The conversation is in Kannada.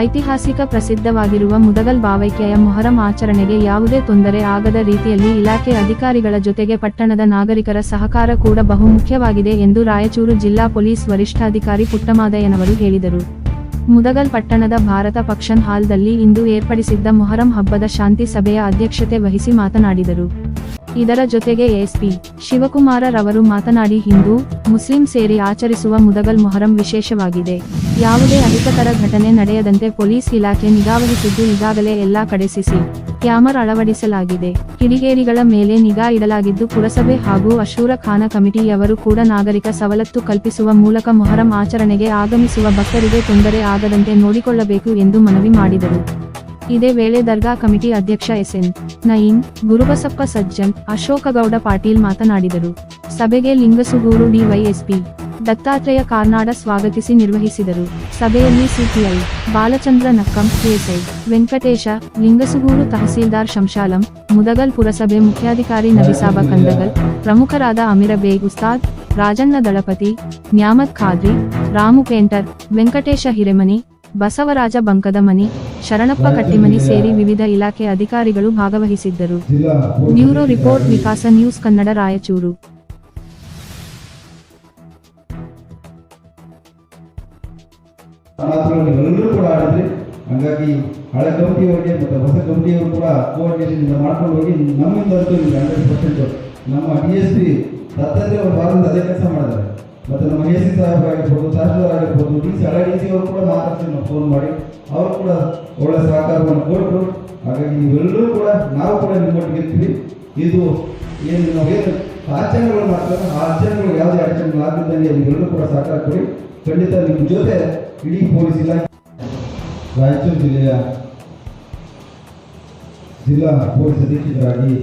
ಐತಿಹಾಸಿಕ ಪ್ರಸಿದ್ಧವಾಗಿರುವ ಮುದಗಲ್ ಬಾವೈಕೆಯ ಮೊಹರಂ ಆಚರಣೆಗೆ ಯಾವುದೇ ತೊಂದರೆ ಆಗದ ರೀತಿಯಲ್ಲಿ ಇಲಾಖೆ ಅಧಿಕಾರಿಗಳ ಜೊತೆಗೆ ಪಟ್ಟಣದ ನಾಗರಿಕರ ಸಹಕಾರ ಕೂಡ ಬಹುಮುಖ್ಯವಾಗಿದೆ ಎಂದು ರಾಯಚೂರು ಜಿಲ್ಲಾ ಪೊಲೀಸ್ ವರಿಷ್ಠಾಧಿಕಾರಿ ಪುಟ್ಟಮಾದಯ್ಯನವರು ಹೇಳಿದರು. ಮುದಗಲ್ ಪಟ್ಟಣದ ಭಾರತ ಪಕ್ಷನ್ ಹಾಲ್ದಲ್ಲಿ ಇಂದು ಏರ್ಪಡಿಸಿದ್ದ ಮೊಹರಂ ಹಬ್ಬದ ಶಾಂತಿ ಸಭೆಯ ಅಧ್ಯಕ್ಷತೆ ವಹಿಸಿ ಮಾತನಾಡಿದರು. ಇದರ ಜೊತೆಗೆ ಎಸ್ಪಿ ಶಿವಕುಮಾರ ರವರು ಮಾತನಾಡಿ, ಹಿಂದೂ, ಮುಸ್ಲಿಂ ಸೇರಿ ಆಚರಿಸುವ ಮುದಗಲ್ ಮೊಹರಂ ವಿಶೇಷವಾಗಿದೆ. ಯಾವುದೇ ಅಹಿತಕರ ಘಟನೆ ನಡೆಯದಂತೆ ಪೊಲೀಸ್ ಇಲಾಖೆ ನಿಗಾವಹಿಸಿದ್ದು ಈಗಾಗಲೇ ಎಲ್ಲಾ ಕಡೆ ಸಿಸಿ ಕ್ಯಾಮರ್ ಅಳವಡಿಸಲಾಗಿದೆ. ಕಿಡಿಗೇರಿಗಳ ಮೇಲೆ ನಿಗಾ ಇಡಲಾಗಿದ್ದು ಪುರಸಭೆ ಹಾಗೂ ಅಶೂರ ಖಾನ ಕಮಿಟಿಯವರು ಕೂಡ ನಾಗರಿಕ ಸವಲತ್ತು ಕಲ್ಪಿಸುವ ಮೂಲಕ ಮೊಹರಂ ಆಚರಣೆಗೆ ಆಗಮಿಸುವ ಭಕ್ತರಿಗೆ ತೊಂದರೆ ಆಗದಂತೆ ನೋಡಿಕೊಳ್ಳಬೇಕು ಎಂದು ಮನವಿ ಮಾಡಿದರು. ಇದೇ ವೇಳೆ ದರ್ಗಾ ಕಮಿಟಿ ಅಧ್ಯಕ್ಷ ಎಸ್ಎನ್ ನಯೀನ್ ಗುರುಬಸಪ್ಪ ಸಜ್ಜನ್, ಅಶೋಕಗೌಡ ಪಾಟೀಲ್ ಮಾತನಾಡಿದರು. ಸಭೆಗೆ ಲಿಂಗಸುಗೂರು ಡಿವೈಎಸ್ಪಿ ದತ್ತಾತ್ರೇಯ ಕಾರ್ನಾಡ ಸ್ವಾಗತಿಸಿ ನಿರ್ವಹಿಸಿದರು. ಸಭೆಯಲ್ಲಿ ಸಿಪಿಐ, ಬಾಲಚಂದ್ರ ನಕ್ಕಂ, ಕೆಎಸ್ಐ, ವೆಂಕಟೇಶ, ಲಿಂಗಸುಗೂರು ತಹಸೀಲ್ದಾರ್ ಶಂಶಾಲಂ, ಮುದಗಲ್ ಪುರಸಭೆ ಮುಖ್ಯಾಧಿಕಾರಿ ನಬಿಸಾಬ ಕಂದಗಲ್, ಪ್ರಮುಖರಾದ ಅಮಿರ ಬೇಗ್ ಉಸ್ತಾದ್, ರಾಜಣ್ಣ ದಳಪತಿ, ನ್ಯಾಮತ್ ಖಾದ್ರಿ, ರಾಮು ಪೇಂಟರ್, ವೆಂಕಟೇಶ ಹಿರೆಮನಿ, ಬಸವರಾಜ ಬಂಕದಮನಿ, ಶರಣಪ್ಪ ಕಟ್ಟಿಮನಿ ಸೇರಿ ವಿವಿಧ ಇಲಾಖೆ ಅಧಿಕಾರಿಗಳು ಭಾಗವಹಿಸಿದ್ದರು. Bureau report Vikasa news Kannada Raichur. ಎಲ್ಲರೂ ಕೂಡ ಆಡಿದ್ರಿ ಹಾಗಾಗಿ ಹಳೆ ಕಮಿಟಿಯವರಿಗೆ ಮತ್ತು ಹೊಸ ಕಮಿಟಿಯವರು ಕೂಡ ಕೋಆರ್ಡಿನೇಷನ್ ಮಾಡ್ಕೊಂಡು ಹೋಗಿ ನಮ್ಮಿಂದ ನಿಮ್ಗೆ ಹಂಡ್ರೆಡ್ ಪರ್ಸೆಂಟ್ ನಮ್ಮ ಡಿ ಎಸ್ ಪಿ ದತ್ತಾತ್ರಿ ಅವರು ಭಾಗದಿಂದ ಅದೇ ಕೆಲಸ ಮಾಡಿದ್ದಾರೆ. ಮತ್ತು ನಮ್ಮ ಎ ಸಿ ಸಾಹೇಬ್ ಆಗಿರ್ಬೋದು, ತಹಶೀಲ್ದಾರ್ ಆಗಿರ್ಬೋದು ಡಿ ಸಿ ಹಳೆ ಡಿ ಸಿ ಅವರು ಕೂಡ ಮಾತಾಡ್ತೀವಿ ನಾವು ಫೋನ್ ಮಾಡಿ, ಅವರು ಕೂಡ ಒಳ್ಳೆ ಸಹಕಾರವನ್ನು ಕೊಟ್ಟರು ಹಾಗಾಗಿ ನೀವೆಲ್ಲರೂ ಕೂಡ, ನಾವು ಕೂಡ ನಿಮ್ಮೊಟ್ಟಿಗೆ ಇರ್ತೀವಿ. ಇದು ಏನು, ನಾವೇನು ಆಚರಣೆಗಳು ಮಾಡ್ತಾರೆ ಆ ಆಚರಣೆಗಳು ಯಾವುದೇ ಅಡಚಣೆಗಳಾಗದಂಗೆ ಎಲ್ಲರೂ ಕೂಡ ಸಹಕಾರ ಕೊಡಿ ಖಂಡಿತ ನಿಮ್ಮ ಜೊತೆ ಇಡೀ ಪೊಲೀಸ್ ಇಲಾಖೆ ರಾಯಚೂರು ಜಿಲ್ಲೆಯ ಜಿಲ್ಲಾ ಪೊಲೀಸ್ ಅಧೀಕ್ಷಕರಾಗಿ